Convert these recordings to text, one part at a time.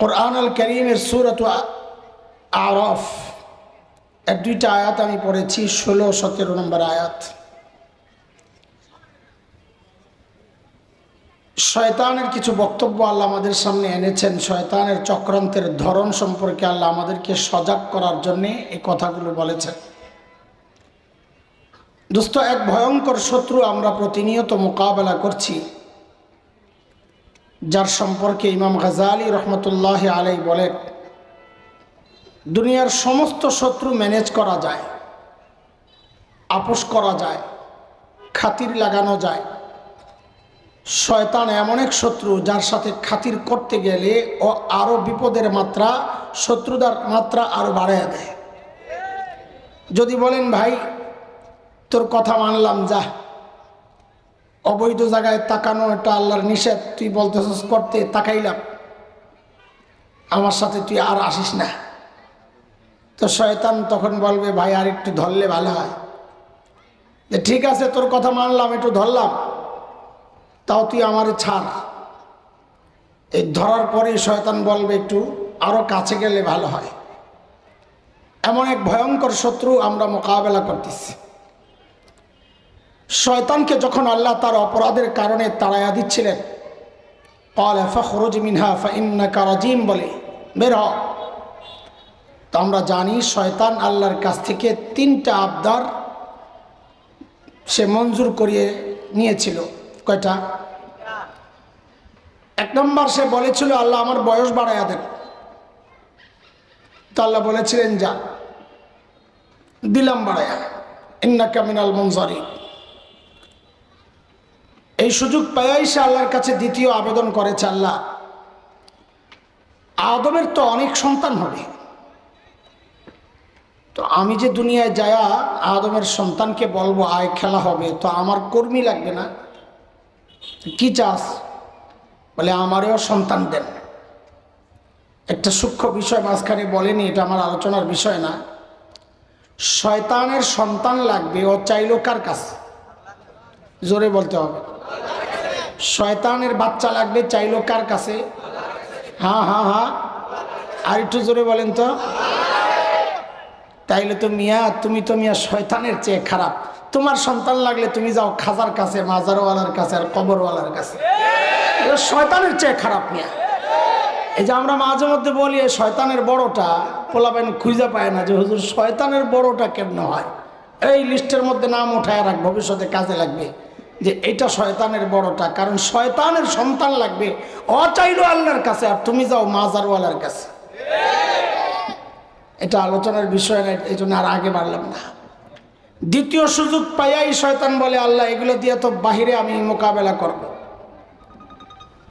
কোরআন আল করিমের সুরত আরফ। এক, দুইটা আয়াত আমি পড়েছি, ষোলো, সতেরো নম্বর আয়াত। শয়তানের কিছু বক্তব্য আল্লাহ আমাদের সামনে এনেছেন। শয়তানের চক্রান্তের ধরন সম্পর্কে আল্লাহ আমাদেরকে সজাগ করার জন্যে এই কথাগুলো বলেছেন। দোস্ত, এক ভয়ঙ্কর শত্রু আমরা প্রতিনিয়ত মোকাবেলা করছি। যার সম্পর্কে ইমাম গাজালি রহমতুল্লাহ আলাই বলেন, দুনিয়ার সমস্ত শত্রু ম্যানেজ করা যায়, আপোষ করা যায়, খাতির লাগানো যায়। শয়তান এমন এক শত্রু যার সাথে খাতির করতে গেলে ও আরও বিপদের মাত্রা, শত্রুতার মাত্রা আরও বাড়াইয়া দেয়। যদি বলেন, ভাই, তোর কথা মানলাম, যা। অবৈধ জায়গায় তাকানো এটা আল্লাহর নিষেধ। তুই বলতেছিস, করতে তাকাইলাম। আমার সাথে তুই আর আসিস না। তো শয়তান তখন বলবে, ভাই, আর একটু ধরলে ভালো হয়। যে, ঠিক আছে, তোর কথা মানলাম, একটু ধরলাম। তাও তুই আমার ছাড়। এই ধরার পরে শয়তান বলবে, একটু আরও কাছে গেলে ভালো হয়। এমন এক ভয়ঙ্কর শত্রু আমরা মোকাবেলা করতেছি। শয়তানকে যখন আল্লাহ তার অপরাধের কারণে তাড়াইয়া দিচ্ছিলেন কল ফখরুজ মিনহা ফাইন্নাকা রাজিম বলে, বের হ। তো আমরা জানি শয়তান আল্লাহর কাছ থেকে তিনটা আবদার সে মঞ্জুর করিয়ে নিয়েছিল। কয়টা? এক নম্বর সে বলেছিল, আল্লাহ আমার বয়স বাড়াইয়া দেন। তো আল্লাহ বলেছিলেন, যা, দিলাম বাড়াইয়া। ইন্না কামিনাল মঞ্জরি এই সুযোগ পাইয়াই সে আল্লাহর কাছে দ্বিতীয় আবেদন করেছে আল্লাহ। আদমের তো অনেক সন্তান হবে। তো আমি যে দুনিয়ায় যায়া আদমের সন্তানকে বলব, আয়, খেলা হবে। তো আমার কর্মী লাগবে না। কি চাস? বলে, আমারও সন্তান দেন। একটা সূক্ষ্ম বিষয় মাঝখানে বলেনি, এটা আমার আলোচনার বিষয় না। শয়তানের সন্তান লাগবে, ও চাইল কার কাছে? জোরে বলতে হবে। শয়তানের বাচ্চা লাগবে, চাইলো কার কাছে? হ্যাঁ হ্যাঁ হ্যাঁ আর একটু জোরে বলেন তো। তাইলে তো মিয়া, তুমি তো মিয়া শয়তানের চেয়ে খারাপ। তোমার সন্তান লাগলে তুমি যাও খাজার কাছে, মাজারওয়ালার কাছে আর কবরওয়ালার কাছে। শয়তানের চেয়ে খারাপ মিয়া। এই যে আমরা মাঝে মধ্যে বলি শয়তানের বড়টা পোলাবেন খুঁজে পায় না যে হুজুর শয়তানের বড়টা কেমন হয়? এই লিস্টের মধ্যে নাম উঠায় রাখ, ভবিষ্যতে কাজে লাগবে। যে এটা শয়তানের বড়টা কারণ শয়তানের সন্তান লাগবে। অচাইলো আল্লাহর কাছে, আর তুমি যাও মাজারওয়ালার কাছে। এটা আলোচনার বিষয় না, এই জন্য আর আগে বাড়লাম না। দ্বিতীয় সুযোগ পাইয়াই শয়তান বলে, আল্লাহ, এগুলো দিয়ে তো বাহিরে আমি মোকাবেলা করব।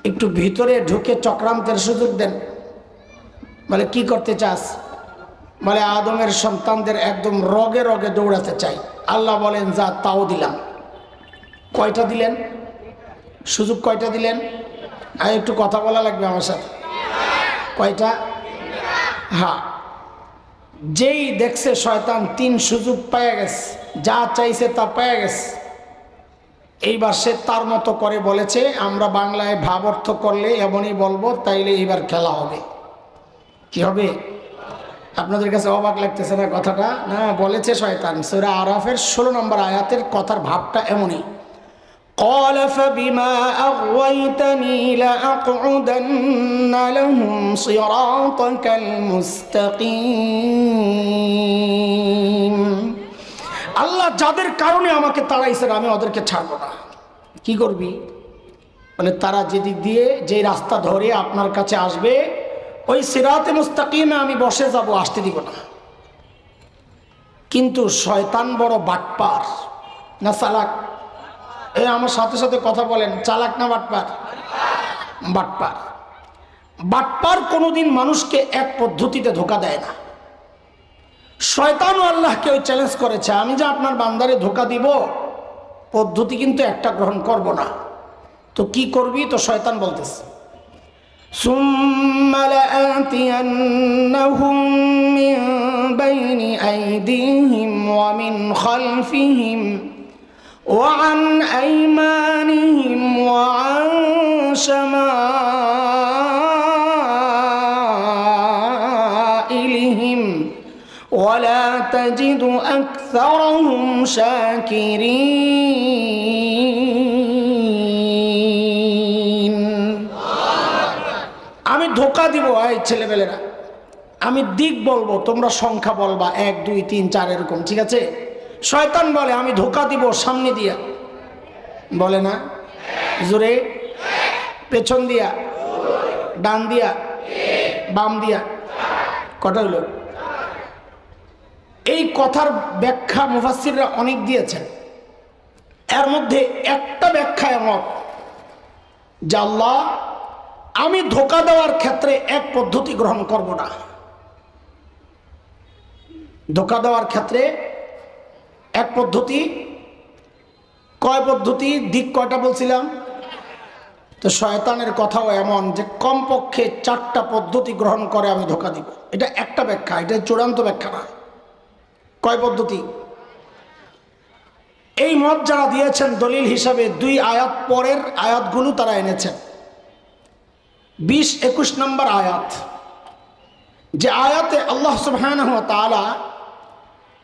একটু ভিতরে ঢুকে চক্রান্তের সুযোগ দেন। বলে, কি করতে চাস? বলে, আদমের সন্তানদের একদম রগে রগে দৌড়াতে চাই। আল্লাহ বলেন, যা, তাও দিলাম। কয়টা দিলেন? সুযোগ কয়টা দিলেন? আর একটু কথা বলা লাগবে আমার সাথে। কয়টা? হ্যাঁ যেই দেখছে শয়তান তিন সুযোগ পেয়ে গেছে, যা চাইছে তা পেয়ে গেছে। এইবার সে তার মতো করে বলেছে, আমরা বাংলায় ভাব অর্থ করলে এমনই বলব, তাইলে এইবার খেলা হবে। কি হবে? আপনাদের কাছে অবাক লাগতেছে না কথাটা? না, বলেছে শয়তান। সুরা আরাফের ষোলো নম্বর আয়াতের কথার ভাবটা এমনই। قال فبما أغويتني لأقعدن لهم صراطك المستقيم আল্লাহ যাদের কারণে আমাকে তাড়াইছেন আমি ওদেরকে ছাড়বো না কি করবি মানে তারা যেদিক দিয়ে যে রাস্তা ধরে আপনার কাছে আসবে ওই সিরাতে মুস্তাকিমে আমি বসে যাব আসতে দিব না কিন্তু শয়তান বড় বাটপার না সালাক এ আমার সাথে সাথে কথা বলেন চালাক না বাটপার বাটপার বাটপার কোনোদিন মানুষকে এক পদ্ধতিতে ধোকা দেয় না শয়তানও আল্লাহকে ওই চ্যালেঞ্জ করেছে আমি যে আপনার বান্দারে ধোকা দিব পদ্ধতি কিন্তু একটা গ্রহণ করব না তো কি করবি তো শয়তান বলতেছে ثم لآتينهم من بين أيديهم ومن خلفهم وعن أيمانهم وعن شمائلهم ولا تجد أكثرهم شاكرين. আমি ধোকা দিব, এই ছেলেবেলেরা আমি দিক বলব, তোমরা সংখ্যা বলবা, এক, দুই, তিন, চার, এরকম, ঠিক আছে? শয়তান বলে, আমি ধোকা দিব সামনে দিয়া। বলে না? জোরে? পেছন দিয়া? ডান দিয়া? বাম দিয়া? কটা হলো এই কথার ব্যাখ্যা মুফাসিররা অনেক দিয়েছেন। এর মধ্যে একটা ব্যাখ্যা এমন, যে আল্লাহ, আমি ধোকা দেওয়ার ক্ষেত্রে এক পদ্ধতি গ্রহণ করব না। ধোকা দেওয়ার ক্ষেত্রে এক পদ্ধতি, কয় পদ্ধতি, দিক কয়টা বলছিলাম? তো শয়তানের কথাও এমন যে কমপক্ষে চারটা পদ্ধতি গ্রহণ করে আমি ধোকা দিব। এটা একটা ব্যাখ্যা, এটা চূড়ান্ত ব্যাখ্যা না কয় পদ্ধতি? এই মত যারা দিয়েছেন দলিল হিসাবে দুই আয়াত পরের আয়াতগুলো তারা এনেছেন। বিশ একুশ নম্বর আয়াত, যে আয়াতে আল্লাহ সুবহানাহু ওয়া তাআলা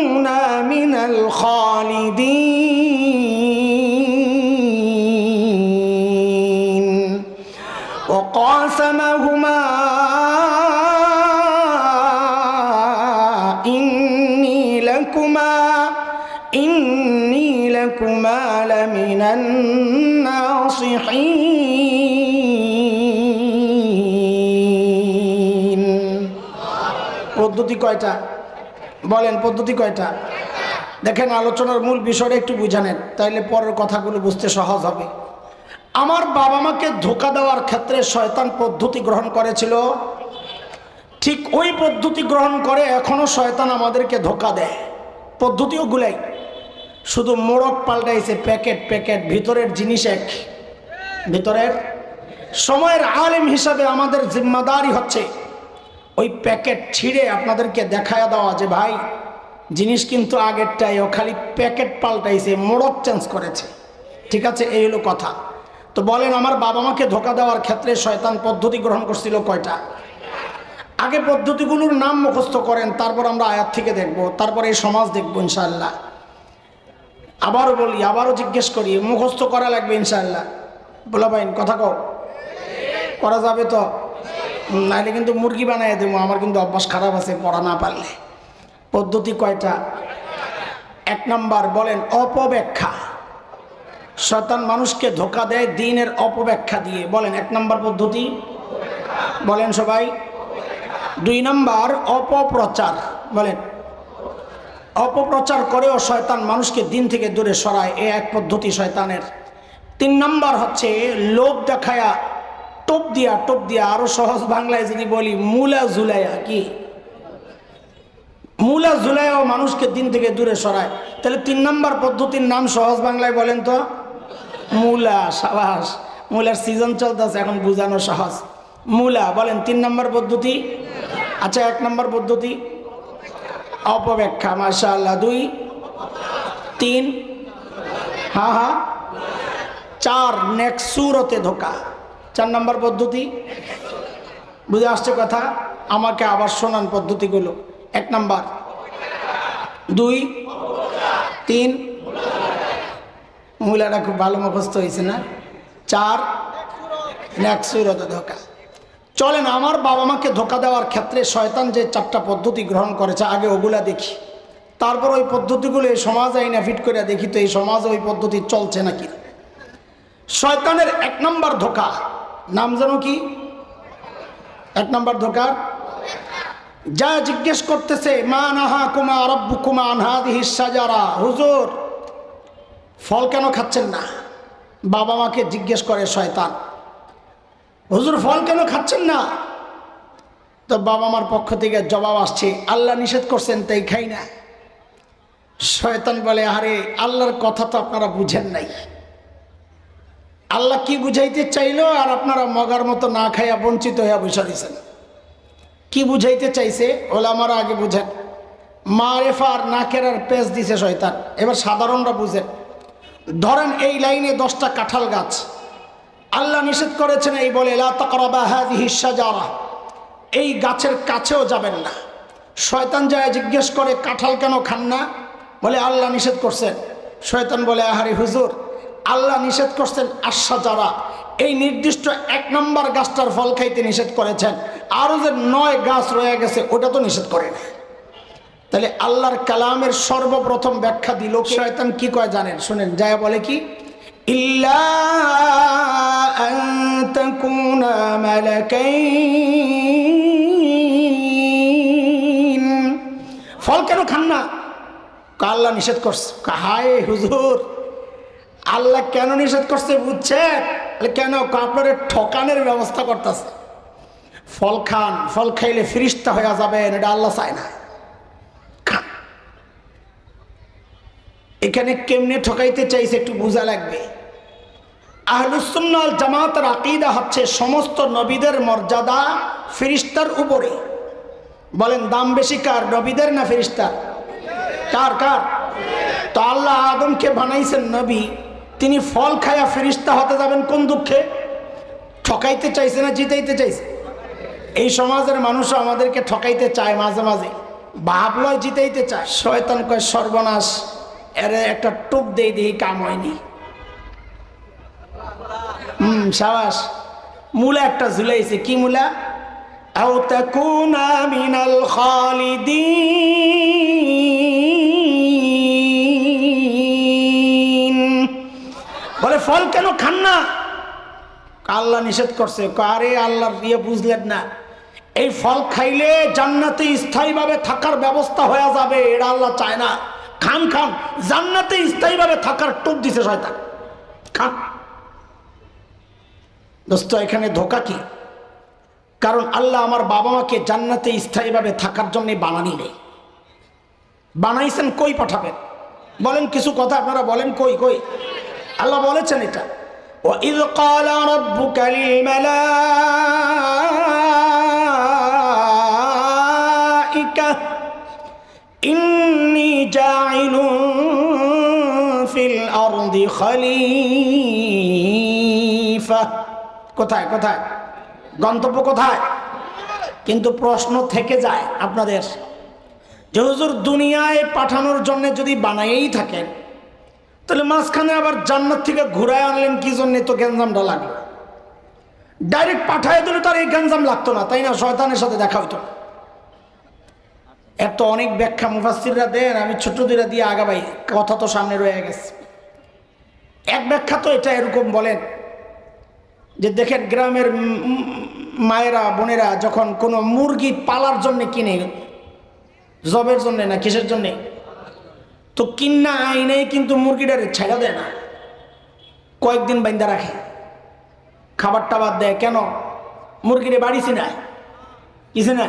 تكونا من الخالدين وقاسمهما إني لكما إني لكما لمن الناصحين পদ্ধতি কয়টা বলেন, পদ্ধতি কয়টা? দেখেন, আলোচনার মূল বিষয়টা একটু বুঝানেন, তাইলে পরের কথাগুলো বুঝতে সহজ হবে। আমার বাবা মাকে ধোকা দেওয়ার ক্ষেত্রে শয়তান পদ্ধতি গ্রহণ করেছিল। ঠিক ওই পদ্ধতি গ্রহণ করে এখনও শয়তান আমাদেরকে ধোকা দেয়। পদ্ধতিও গুলাই। শুধু মোড়ক পাল্টাইছে, প্যাকেট প্যাকেট, ভিতরের জিনিস এক, ভিতরের। সময়ের আলেম হিসাবে আমাদের জিম্মাদারি হচ্ছে ওই প্যাকেট ছিঁড়ে আপনাদেরকে দেখায় দেওয়া যে ভাই। জিনিস কিন্তু আগেরটাই ও খালি প্যাকেট পাল্টাইছে, মোড়ক চেঞ্জ করেছে। ঠিক আছে, এই হলো কথা। তো বলেন, আমার বাবা মাকে ধোকা দেওয়ার ক্ষেত্রে শয়তান পদ্ধতি গ্রহণ করছিল কয়টা? আগে পদ্ধতিগুলোর নাম মুখস্থ করেন, তারপর আমরা আয়াত থেকে দেখব, তারপর এই সমাজ দেখব ইনশাল্লাহ আবারও বলি, আবারও জিজ্ঞেস করি, মুখস্থ করা লাগবে ইনশাল্লাহ বলা পাইন কথা কও। করা যাবে তো? নাইলে কিন্তু মুরগি বানাই দেবো আমার কিন্তু অভ্যাস খারাপ আছে, পড়া না পারলে। পদ্ধতি কয়টা? এক নাম্বার বলেন, অপব্যাখ্যা। শয়তান মানুষকে ধোকা দেয় দিনের অপব্যাখ্যা দিয়ে। বলেন, এক নাম্বার পদ্ধতি? বলেন সবাই। দুই নাম্বার, অপপ্রচার। বলেন, অপপ্রচার করেও শয়তান মানুষকে দিন থেকে দূরে সরায়, এ এক পদ্ধতি শয়তানের। তিন নাম্বার হচ্ছে, লোভ দেখায়া টোপ দিয়া টোপ দিয়া আরও সহজ বাংলায় যদি বলি, মুলা জুলাইয়া কি? মুলা জুলাইয়াও মানুষকে দিন থেকে দূরে সরায়। তাহলে তিন নম্বর পদ্ধতির নাম সহজ বাংলায় বলেন তো? মূলা, সাবাস। মূলার সিজন চলতেছে, এখন বুঝানো সহজ। মূলা, বলেন তিন নম্বর পদ্ধতি? আচ্ছা এক নম্বর পদ্ধতি? অপব্যাখ্যা মাশা আল্লাহ দুই, তিন হ্যাঁ হ্যাঁ চার নেক্সুরতে ধোকা। চার নম্বর পদ্ধতি। বুঝে আসছে কথা? আমাকে আবার শোনান পদ্ধতিগুলো। এক নাম্বার। দুই। তিন। মহিলারা খুব ভালো মুখস্থ হয়েছে না? চার। ন্যাকসুরত ধোকা। চলেন, আমার বাবা মাকে ধোকা দেওয়ার ক্ষেত্রে শয়তান যে চারটা পদ্ধতি গ্রহণ করেছে, আগে ওগুলা দেখি। তারপর ওই পদ্ধতিগুলো এই সমাজ আইনা ফিট করে দেখি, তো এই সমাজে ওই পদ্ধতি চলছে নাকি? শয়তানের এক নম্বর ধোকা। নাম জানো কি? এক নম্বর ধোকার যা জিজ্ঞেস করতেছে, মা নাহা কুমা রব্বু কুমা আনহাদিহি সাজারা হুজুর, ফল কেন খাচ্ছেন না? বাবা মাকে জিজ্ঞেস করে শয়তান। হুজুর, ফল কেন খাচ্ছেন না? তো বাবা মার পক্ষ থেকে জবাব আসছে, আল্লাহ নিষেধ করছেন, তাই খাই না। শয়তান বলে, আরে, আল্লাহর কথা তো আপনারা বুঝেন নাই। আল্লাহ কি বুঝাইতে চাইলো আর আপনারা মগার মতো না খাইয়া বঞ্চিত হইয়া বসে দিয়েছেন কি বুঝাইতে চাইছে? ওলামারা আগে বুঝেন। মারেফা আর নাকের আর পেঁচ দিছে শয়তান। এবার সাধারণরা বুঝেন। ধরেন এই লাইনে দশটা কাঁঠাল গাছ। আল্লাহ নিষেধ করেছেন এই বলে এই গাছের কাছেও যাবেন না। শয়তান যায় জিজ্ঞেস করে, কাঁঠাল কেন খান না? বলে, আল্লাহ নিষেধ করছেন। শয়তান বলে, আহারে হুজুর আল্লাহ নিষেধ করছেন আশা যারা এই নির্দিষ্ট এক নম্বর গাছটার ফল খাইতে নিষেধ করেছেন। আরও যে নয় গাছ রয়ে গেছে, ওটা তো নিষেধ করে না তাহলে আল্লাহর কালামের সর্বপ্রথম ব্যাখ্যা দিল শয়তান কি কয় জানেন? শুনেন, যায় বলে কি? ফল কেন খান না? আল্লাহ নিষেধ করছে। হায় হুজুর! আল্লাহ কেন নিষেধ করছে বুঝছে কেন আপনার ঠকানের ব্যবস্থা করতেছে? ফল খান, ফল খাইলে ফিরিস্তা হয়ে যাবেন, এটা আল্লাহ চায় না। এখানে কেমনে ঠকাইতে চাইছে একটু বোঝা লাগবে। আহলুসুন্নাল জামাতের আকিদা হচ্ছে সমস্ত নবীদের মর্যাদা ফিরিস্তার উপরে। বলেন, দাম বেশি কার, নবীদের না ফিরিস্তার? কার কার? তো আল্লাহ আদমকে বানাইছেন নবী। তিনি ফল খায়া ফিরিস্তা হতে যাবেন কোন দুঃখে? ঠকাইতে চাইছে না জিতাইতে চাইছে? এই সমাজের মানুষও আমাদেরকে ঠকাইতে চায় মাঝে মাঝে। ভাবলয় জিতাইতে চায়। শয়তান কয়, সর্বনাশ, এর একটা টুপ দিয়ে দিয়ে কাম হয়নি। হুম, সাবাস, মূলা একটা ঝুলাইছে। কি মূলা? আও তাকুনা মিনাল খালিদিন। ফল কেন খান না? আল্লাহ নিষেধ করছে। আরে আল্লাহর ইয়ে বুঝলেন না। এই ফল খাইলে জান্নাতে স্থায়ীভাবে থাকার ব্যবস্থা হয়ে যাবে এটা আল্লাহ চায় না। খান খান, জান্নাতে স্থায়ীভাবে থাকার টুপ দিছে শয়তান। খান। দোস্ত, এখানে ধোকা কি? কারণ আল্লাহ আমার বাবা মাকে জান্নাতে স্থায়ীভাবে থাকার জন্য বানানি নেই। বানাইছেন, কই পাঠাবেন? বলেন কিছু কথা, আপনারা বলেন, কই কই? আল্লাহ বলেছেন এটা وإذ قال ربك للملائكة إني جاعل في الأرض خليفة কোথায় কোথায় গন্তব্য কোথায় কিন্তু প্রশ্ন থেকে যায় আপনাদের যে হুজুর দুনিয়ায় পাঠানোর জন্য যদি বানাইয়েই থাকেন তাহলে মাঝখানে আবার জান্নাত থেকে ঘুরায় আনলেন, কি জন্য তো গ্যাঞ্জামটা লাগল? ডাইরেক্ট পাঠায় দিলে তার এই গ্যাঞ্জাম লাগতো না, তাই না? শয়তানের সাথে দেখা হইতো এত অনেক ব্যাখ্যা মুফাসিররা দেন, আমি ছোট দুইটা দিয়ে আগাবাই কথা তো সামনে রয়ে গেছে। এক ব্যাখ্যা তো এটা এরকম বলেন যে দেখেন গ্রামের মায়েরা, বোনেরা যখন কোনো মুরগি পালার জন্য কিনে, জবের জন্যে না কিসের জন্যে? তো কিন্না আইনে কিন্তু মুরগিটারে ছেড়া দেয় না। কয়েকদিন বাইন্দা রাখে। খাবার টাবার দেয়। কেন? মুরগিরে বাড়িছি না কিছু না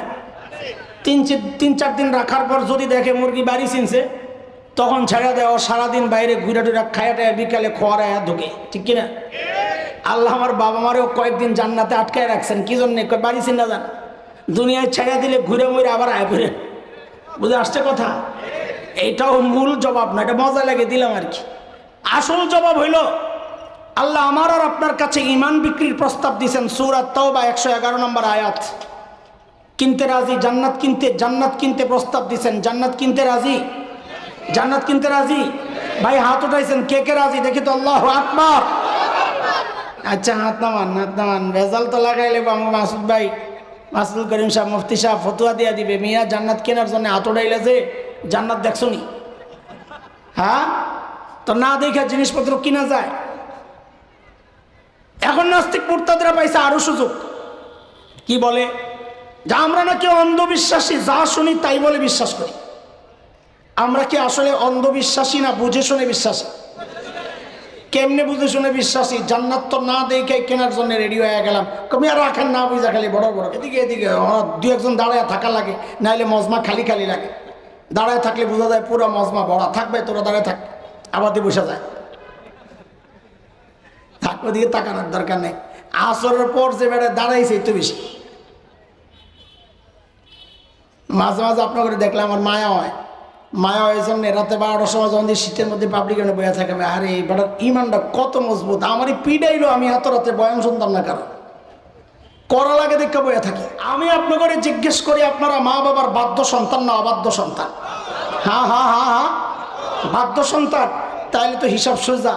তিন তিন চার দিন রাখার পর যদি দেখে মুরগি বাড়ি চিনছে, তখন ছেড়া দেয়। ও সারাদিন বাইরে ঘুরে টুরা খায়া টায়া বিকালে খোয়ারায় ঢুকে। ঠিক কিনা? আল্লাহ আমার বাবা মারেও কয়েকদিন জান্নাতে আটকায় রাখছেন। কি জন্যে? বাড়ি চিন্তা যান। দুনিয়ায় ছেড়া দিলে ঘুরে মুড়ে আবার আয় ঘুরে। বুঝে আসছে কথা? এইটাও মূল জবাব না, এটা মজা লাগে দিলাম আর কি। আসল জবাব হইল, আল্লাহ আমার আর আপনার কাছে ইমান বিক্রির প্রস্তাব দিয়েছেন সুরাত তাও বা একশো এগারো নম্বর আয়াত। কিনতে রাজি, জান্নাত কিনতে জান্নাত কিনতে প্রস্তাব দিয়েছেন। জান্নাত কিনতে রাজি? জান্নাত কিনতে রাজি? ভাই, হাত উঠাইছেন, কে কে রাজি? দেখি তো, আল্লাহ আকবার। আচ্ছা হাত নামান হাত নামান। ভেজাল তো লাগাইলে মাসুদ ভাই। মাসুদুল করিম সাহেব, মুফতি সাহেব, ফতুয়া দিয়া দিবে। মিয়া, জান্নাত কেনার জন্য হাত উঠাইলে যে জান্নাত দেখছ নি? হ্যাঁ? তো না দেখে জিনিসপত্র কিনা যায়। এখন নাস্তিক মুরতাদরা পাইছে আরও সুযোগ। কি বলে? যা আমরা নাকি অন্ধবিশ্বাসী, যা শুনি তাই বলে বিশ্বাস করি। আমরা কি আসলে অন্ধবিশ্বাসী না বুঝে শুনে বিশ্বাসী? কেমনে বুঝে শুনে বিশ্বাসী? জান্নাত তো না দেখে কেনার জন্য রেডি হয়ে গেলাম। কমি আর রাখেন না বুঝা খালি বড় বড়। এদিকে এদিকে দু একজন দাঁড়ায় থাকা লাগে, নাইলে মজমা খালি খালি লাগে। দাঁড়ায় থাকলে বোঝা যায় পুরো মজমা বড়া থাকবে, তোরা দাঁড়ায় থাক। আবার দিয়ে বসে যায় থাক, ওদিকে তাকানোর দরকার নেই। আসরের পর যে বেড়ে দাঁড়াইছে, একটু বেশি। মাঝে মাঝে আপনার দেখলে আমার মায়া হয়। মায়া হয় জন্য রাতে বারোটার সময় যখন শীতের মধ্যে পাবলিকের বয়ে থাকে আরে, এই বেটার ইমানটা কত মজবুত। আমারই পিডাইলো আমি এত রাতে বয়ান শুনতাম না কারণ করা লাগে দেখে বয়ে থাকি। আমি আপনাকে জিজ্ঞেস করি, আপনারা মা বাবার বাধ্য সন্তান না অবাধ্য সন্তান? হ্যাঁ হ্যাঁ হ্যাঁ হ্যাঁ বাধ্য সন্তান, তাইলে তো হিসাব সোজা।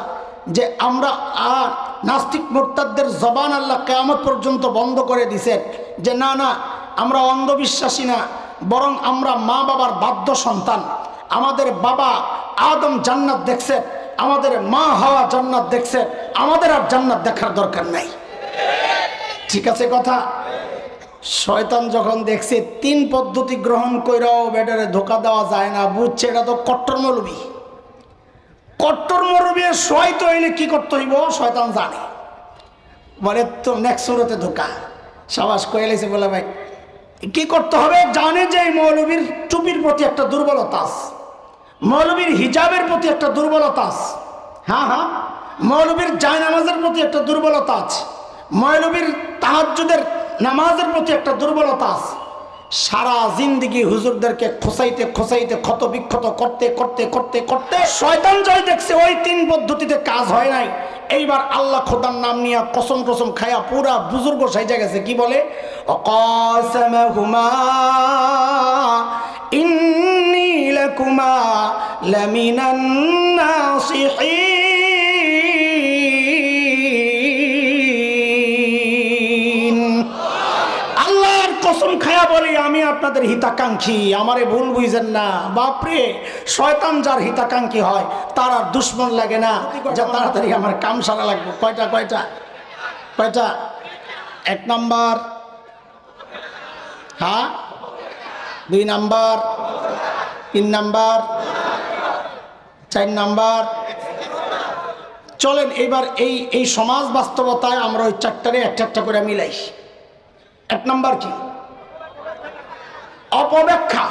যে আমরা আর নাস্তিক মোর্তাদের জবান আল্লাহ কেয়ামত পর্যন্ত বন্ধ করে দিছেন। যে না না, আমরা অন্ধবিশ্বাসী না, বরং আমরা মা বাবার বাধ্য সন্তান। আমাদের বাবা আদম জান্নাত দেখছে আমাদের মা হাওয়া জান্নাত দেখছে আমাদের আর জান্নাত দেখার দরকার নাই। ঠিক আছে কথা? শয়তান যখন দেখছে তিন পদ্ধতি গ্রহণ কইরাও ব্যাটারে ধোকা দেওয়া যায় না, বুঝছে এটা তো কট্টর মৌলবী। কট্টর মৌলবী শয়ত হইলে কি করতে হইব? শয়তান জানে। বলে, তো নেক্সট ধোকা। সাবাস কয়ে লেছে বলে, ভাই, কি করতে হবে? জানে যে এই মৌলবীর টুপির প্রতি একটা দুর্বলতা আছে। মৌলবীর হিজাবের প্রতি একটা দুর্বলতা আছে। হ্যাঁ হ্যাঁ মৌলবীর জায়নামাজের প্রতি একটা দুর্বলতা আছে। মৌলবীর তাহাজ্জুদের নামাজের প্রতি একটা দুর্বলতা আছে। সারা জিন্দিগি হুজুরদেরকে খোসাইতে খোসাইতে ক্ষত বিক্ষত করতে করতে করতে করতে শয়তান জয় দেখছে, ওই তিন পদ্ধতিতে কাজ হয় নাই। এইবার আল্লাহ খোদার নাম নিয়ে কসম কসম খায়া পুরা বুজুর্গ সাইজা গেছে, কি বলে? ইন্নী বলি, আমি আপনাদের হিতাকাঙ্ক্ষী, আমারে ভুল বুঝেন না। বাপরে, শয়তান যার হিতাকাঙ্ক্ষী হয়, তার আর দুশ্মন লাগে না। যা তাড়াতাড়ি আমার কাম সারা লাগবে। কয়টা কয়টা? কয়টা? এক নাম্বার। হ্যাঁ? দুই নাম্বার। তিন নাম্বার। চার নাম্বার। চলেন এবার এই এই সমাজ বাস্তবতায় আমরা ওই চারটারে একটা একটা করে মিলাই। এক নাম্বার কি? অপব্যাখ্যা।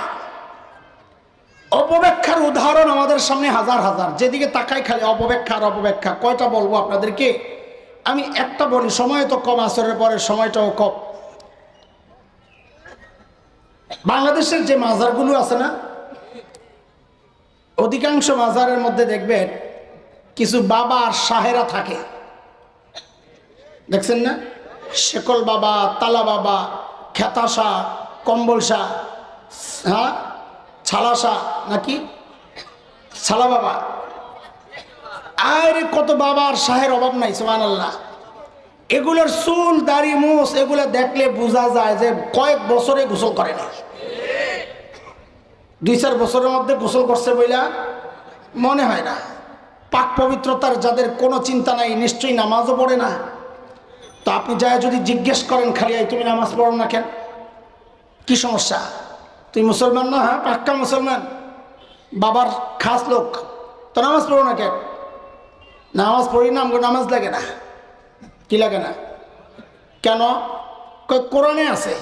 অপব্যাখ্যার উদাহরণ আমাদের সামনে হাজার হাজার। যেদিকে তাকাই খালি অপব্যাখ্যা আর অপব্যাখ্যা। কয়টা বলব আপনাদেরকে? আমি একটা বলি, সময় তো কম, আসরের পরে সময়টাও কম। বাংলাদেশের যে মাজারগুলো আছে না, অধিকাংশ মাজারের মধ্যে দেখবেন কিছু বাবা আর সাহেরা থাকে। দেখছেন না? শেকল বাবা, তালা বাবা খেতা শাহ কম্বল শাহ হ্যাঁ? ছালা শাহ নাকি? ছালা বাবা। আরে, কত বাবার শাহের অভাব নাই সোমান আল্লাহ এগুলোর চুল, দাড়ি মুস এগুলো দেখলে বোঝা যায় যে কয়েক বছরে গোসল করে না দুই চার বছরের মধ্যে গোসল করছে বইলা মনে হয় না। পাক পবিত্রতার যাদের কোনো চিন্তা নাই, নিশ্চয়ই নামাজও পড়ে না। তো আপনি যায় যদি জিজ্ঞেস করেন, খালি তুমি নামাজ পড়ো না কেন? কি সমস্যা? তুই মুসলমান না হ্যাঁ? পাক্কা মুসলমান। বাবার খাস লোক। তো নামাজ পড়ো না কেন নামাজ পড়ি না, আমাকে নামাজ লাগে না। কি লাগে না? কেন? কই কোরআনে আছে।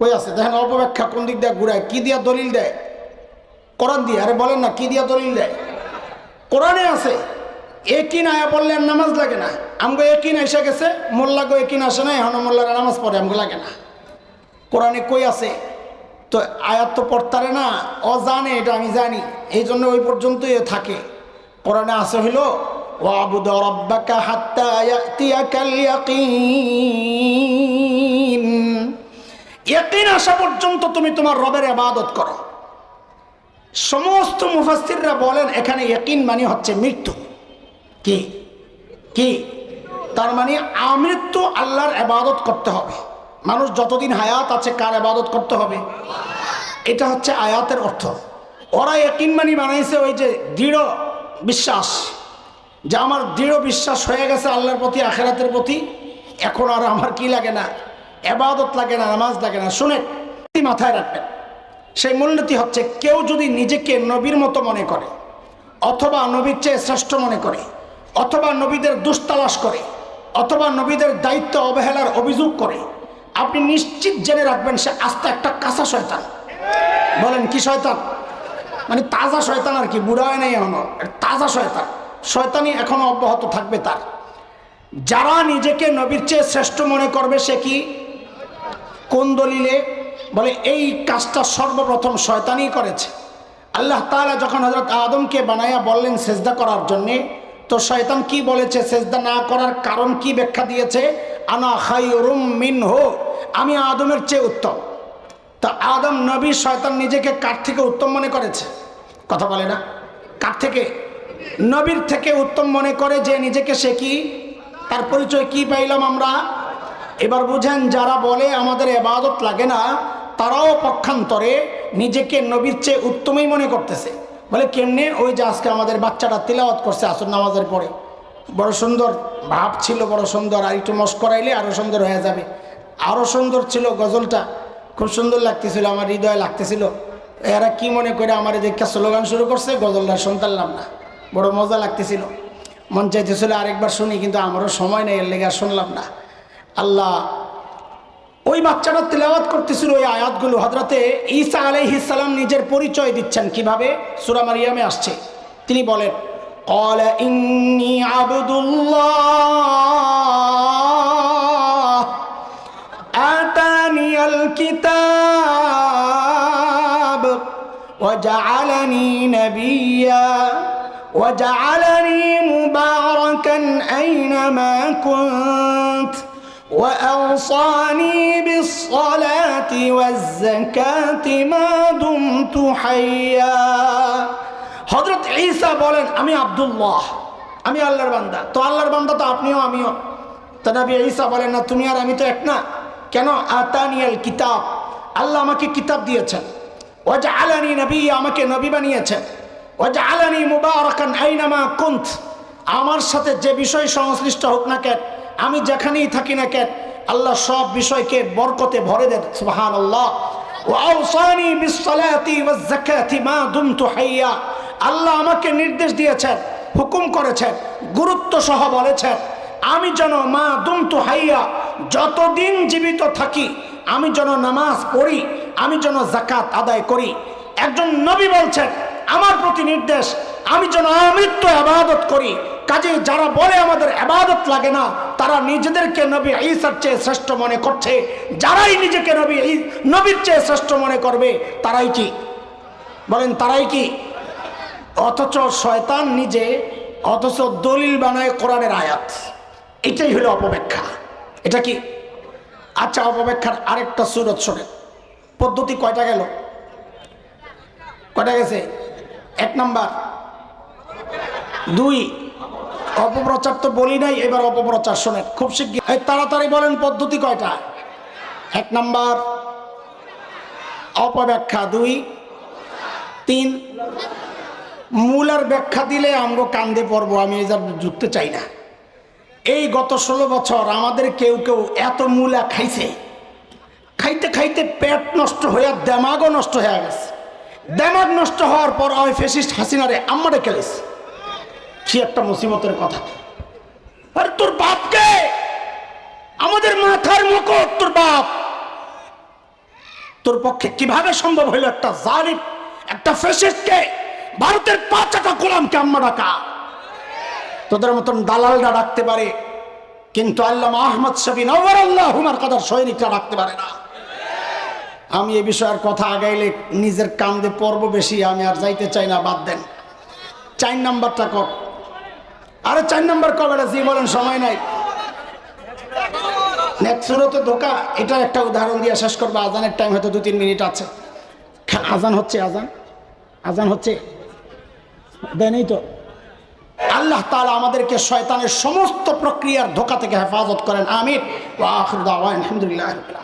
কই আছে? দেখেন, অপব্যাখ্যা কোন দিক দিয়ে ঘুরায়? কি দিয়া দলিল দেয়? কোরআন দিয়ে? আরে বলেন না, কি দিয়া দলিল দেয়? কোরআনে আছে। একই না বললেন নামাজ লাগে না। আমগো একই না এসে গেছে, মোল্লাগো একই না আসে না, এখন মোল্লারা নামাজ পড়ে, আমগো লাগে না। কোরআনে কই আছে? তো আয়াত তো না, অজানে এটা আমি জানি। এই জন্য ওই পর্যন্তই এ থাকে। কোরআনে আছে হইল, ওয়াবুদ রব্বাকা হাত্তা ইয়াতিয়াকাল ইয়াকিন আসা পর্যন্ত তুমি তোমার রবের ইবাদত করো। সমস্ত মুফাসসিররা বলেন, এখানে ইয়াকিন মানে হচ্ছে মৃত্যু। কি? কি? তার মানে আমৃত্যু আল্লাহর ইবাদত করতে হবে। মানুষ যতদিন হায়াত আছে, কার ইবাদত করতে হবে? এটা হচ্ছে আয়াতের অর্থ। ওরা ইয়াকিন মানি বানাইছে ওই যে দৃঢ় বিশ্বাস। যে আমার দৃঢ় বিশ্বাস হয়ে গেছে আল্লাহর প্রতি, আখেরাতের প্রতি। এখন আর আমার কি লাগে না? এবাদত লাগে না, নামাজ লাগে না। শুনে মাথায় রাখবেন। সেই মূলনীতি হচ্ছে, কেউ যদি নিজেকে নবীর মতো মনে করে, অথবা নবীর চেয়ে শ্রেষ্ঠ মনে করে, অথবা নবীদের দুস্তালাশ করে, অথবা নবীদের দায়িত্ব অবহেলার অভিযোগ করে আপনি নিশ্চিত জেনে রাখবেন সে আস্তে একটা কাঁচা শয়তান। বলেন, কি শয়তান? মানে তাজা শয়তান আর কি, বুড়া হয় নাই এখনও? তাজা শয়তান। শয়তানি এখনও অব্যাহত থাকবে তার। যারা নিজেকে নবীর চেয়ে শ্রেষ্ঠ মনে করবে, সে কি? কোন দলিলে? বলে, এই কাজটা সর্বপ্রথম শয়তানই করেছে। আল্লাহ তাআলা যখন হজরত আদমকে বানাইয়া বললেন সেজদা করার জন্যে তো শয়তান কি বলেছে, সেজদা না করার কারণ কি ব্যাখ্যা দিয়েছে? আনা খাইরুম মিন হো আমি আদমের চেয়ে উত্তম। তা আদম নবী শয়তান নিজেকে কার থেকে উত্তম মনে করেছে? কথা বলে না। কার থেকে? নবীর থেকে উত্তম মনে করে যে নিজেকে সে কি? তার পরিচয় কি পাইলাম আমরা? এবার বুঝেন, যারা বলে আমাদের এবাদত লাগে না, তারাও পক্ষান্তরে নিজেকে নবীর চেয়ে উত্তমই মনে করতেছে। বলে, কেমনে ওই যে আজকে আমাদের বাচ্চাটা তিলাওয়াত করছে আসর নামাজের পরে? বড় সুন্দর ভাব ছিল, বড় সুন্দর, আর একটু মস করাইলে আরও সুন্দর হয়ে যাবে। আরও সুন্দর ছিল গজলটা। খুব সুন্দর লাগতেছিল, আমার হৃদয়ে লাগতেছিল। এরা কি মনে করে আমার দেখে স্লোগান শুরু করছে, গজলটা শুনতারলাম না। বড় মজা লাগতেছিল। মন চাইতেছিল আরেকবার শুনি, কিন্তু আমারও সময় নেই, এর লেগে শুনলাম না। আল্লাহ ওই বাচ্চাটা তেলাওয়াত করতেছিল ওই আয়াতগুলো হজরতে ঈসা আলাইহিসাল্লাম নিজের পরিচয় দিচ্ছেন কিভাবে সুরা মারিয়ামে আসছে তিনি বলেন قال إني عبد الله آتاني الكتاب وجعلني نبيا وجعلني مباركا أينما كنت وأوصاني بالصلاة والزكاة ما دمت حيا হজরত ঈসা বলেন আমি আব্দুল্লাহ আমি আল্লাহর বান্দা তো আল্লাহর বান্দা তো আপনিও আমিও তো নবী ঈসা বলেন না তুমি আর আমি তো এক না কেন আতানিয়াল কিতাব আল্লাহ আমাকে কিতাব দিয়েছেন ওয়াজা আলানি নবী আমাকে নবী বানিয়েছেন ওয়াজা আলানি মুবারকান আইনামা কুন্ত আমার সাথে যে বিষয় সংশ্লিষ্ট হোক না কেন আমি যেখানেই থাকি না কেন, আল্লাহ সব বিষয়কে বরকতে ভরে দেন সুবহান আল্লাহ আল্লাহ আমাকে নির্দেশ দিয়েছেন, হুকুম করেছেন, গুরুত্ব সহ বলেছেন, আমি যেন মা দুমতু হাইয়া, যতদিন জীবিত থাকি, আমি যেন নামাজ পড়ি, আমি যেন জাকাত আদায় করি। একজন নবী বলছেন, আমার প্রতি নির্দেশ, আমি যেন আমৃত্য আবাদত করি। কাজে যারা বলে আমাদের আবাদত লাগে না, তারা নিজেদেরকে নবী ঈসার চেয়ে শ্রেষ্ঠ মনে করছে। যারাই নিজেকে নবী নবীর চেয়ে শ্রেষ্ঠ মনে করবে, তারাই কি? বলেন, তারাই কি? অথচ শয়তান নিজে, অথচ দলিল বানায় কোরআনের আয়াত। এটাই হলো অপব্যাখ্যা। এটা কি? আচ্ছা অপব্যাখ্যার আরেকটা সুরত শোনে পদ্ধতি কয়টা গেল? কয়টা গেছে? এক নাম্বার। দুই অপপ্রচার তো বলি নাই, এবার অপপ্রচার শোনেন। খুব শিগগির। তাড়াতাড়ি বলেন পদ্ধতি কয়টা? এক নাম্বার, অপব্যাখ্যা দুই। তিন, মূলার ব্যাখ্যা দিলে আমরা কান্দে পড়ব, আমি এই যা যুক্ত চাই না। এই গত ষোলো বছর আমাদের কেউ কেউ এত মূলা খাইছে, খাইতে খাইতে পেট নষ্ট হয়ে দেমাগও নষ্ট হয়ে গেছে। দেমাগ নষ্ট হওয়ার পর ওই ফেসিস্ট হাসিনারে আম্মারে খেলেছে। কি একটা মুসিবতের কথা? আরে তোর বাপকে আমাদের মাথার মুকুট, তোর বাপ। তোর পক্ষে কীভাবে সম্ভব হইল একটা জালিম, একটা ফেসিস্টকে ভারতের পাঁচটা গোলামকে আম্মা ডাকা? তোদের মতন দালালরা ডাকতে পারে, কিন্তু আল্লাহ আহমদ শবিন আল্লাহ হুমার কাদার সৈনিকরা রাখতে পারে না। আমি এ বিষয়ের কথা আগাইলে নিজের কান্দে পর্ব বেশি, আমি আর যাইতে চাই না, বাদ দেন। চার নাম্বারটা কর। আরে চার নম্বর কবে জি, বলেন, সময় নাই। ধোকা। এটার একটা উদাহরণ দিয়ে শেষ করব। আজানের টাইম হয়তো দু তিন মিনিট আছে। খা- আজান হচ্ছে, আজান। আজান হচ্ছে। দেনই তো। আল্লাহ তাআলা আমাদেরকে শয়তানের সমস্ত প্রক্রিয়ার ধোকা থেকে হেফাজত করেন। আমির আলহামদুলিল্লাহ।